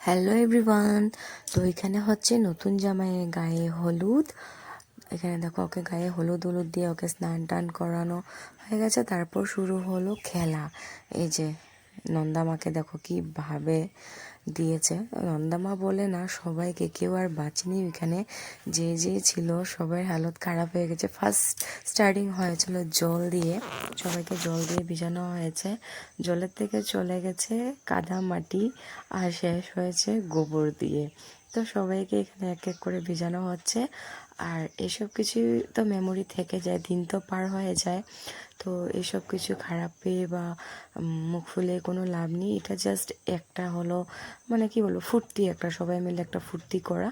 Hello everyone তো এখানে হচ্ছে নতুন জামাইয়ের গায়ে হলুদ। এখানে দেখো, ওকে গায়ে হলুদ হলুদ দিয়ে ওকে স্নান টান করানো হয়ে গেছে। তারপর শুরু হলো খেলা। এই যে নন্দামাকে দেখো কি ভাবে দিয়েছে। নন্দামা বলে, না, সবাইকে কেউ আর বাঁচেনি এখানে। যে যে ছিল সবাই হালত খারাপ হয়ে গেছে। ফার্স্ট স্টার্টিং হয়েছিল জল দিয়ে। সবাইকে জল দিয়ে ভিজানো হয়েছে। জলের থেকে চলে গেছে কাদা মাটি আর শেষ হয়েছে গোবর দিয়ে। তো সবাইকে এখানে এক এক করে ভিজানো হচ্ছে। আর এসব কিছুই তো মেমোরি থেকে যায়, দিন তো পার হয়ে যায়। তো এসব কিছু খারাপ পেয়ে বা মুখ ফুলে কোনো লাভ নেই। এটা জাস্ট একটা হলো মানে কি বলব, ফুর্তি একটা, সবাই মিলে একটা ফুর্তি করা।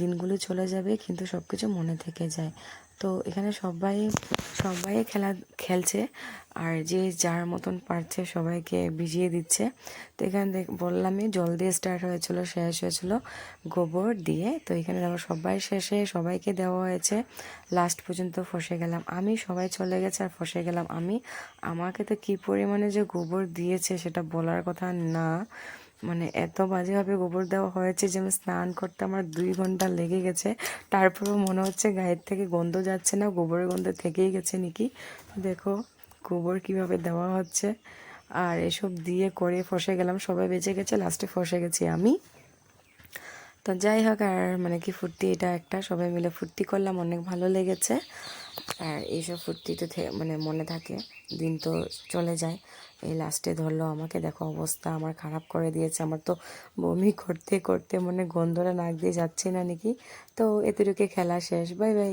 দিনগুলো চলে যাবে, কিন্তু সব কিছু মনে থেকে যায়। তো এখানে সবাই সবাই খেলা, খেলছে। আর যে যার মতন পারছে সবাইকে ভিজিয়ে দিচ্ছে। তো এখানে দেখ, বললামই জল দিয়ে স্টার্ট হয়েছিল, শেষ হয়েছিল গোবর দিয়ে। তো এখানে দেখো সবাই শেষে সবাইকে দেওয়া হয়েছে। লাস্ট পর্যন্ত ফসে গেলাম। আমি সবাই চলে গেছে আর ফসে গেলাম। আমি, আমাকে তো কি পরিমাণে যে গোবর দিয়েছে সেটা বলার কথা না। মানে এত বাজেভাবে গোবর দেওয়া হয়েছে যে আমি স্নান করতে আমার দুই ঘণ্টা লেগে গেছে। তারপরেও মনে হচ্ছে গায়ের থেকে গন্ধ যাচ্ছে না, গোবরের গন্ধ থেকেই গেছে নাকি? দেখো গোবর কীভাবে দেওয়া হচ্ছে। আর এসব দিয়ে করে ফসে গেলাম, সবাই বেঁচে গেছে লাস্টে ফসে গেছি আমি। তো যাই হোক, আর মানে কি ফুর্তি, এটা একটা, সবাই মিলে ফুর্তি করলাম, অনেক ভালো লেগেছে। আর এইসব ফুর্তি তো মানে মনে থাকে, দিন তো চলে যায়। এই লাস্টে ধরলো আমাকে, দেখো অবস্থা আমার খারাপ করে দিয়েছে, আমার তো বমি করতে করতে মানে গন্ধরা নাক দিয়ে যাচ্ছে না নাকি? তো এতটুকু খেলা শেষ বাই বাই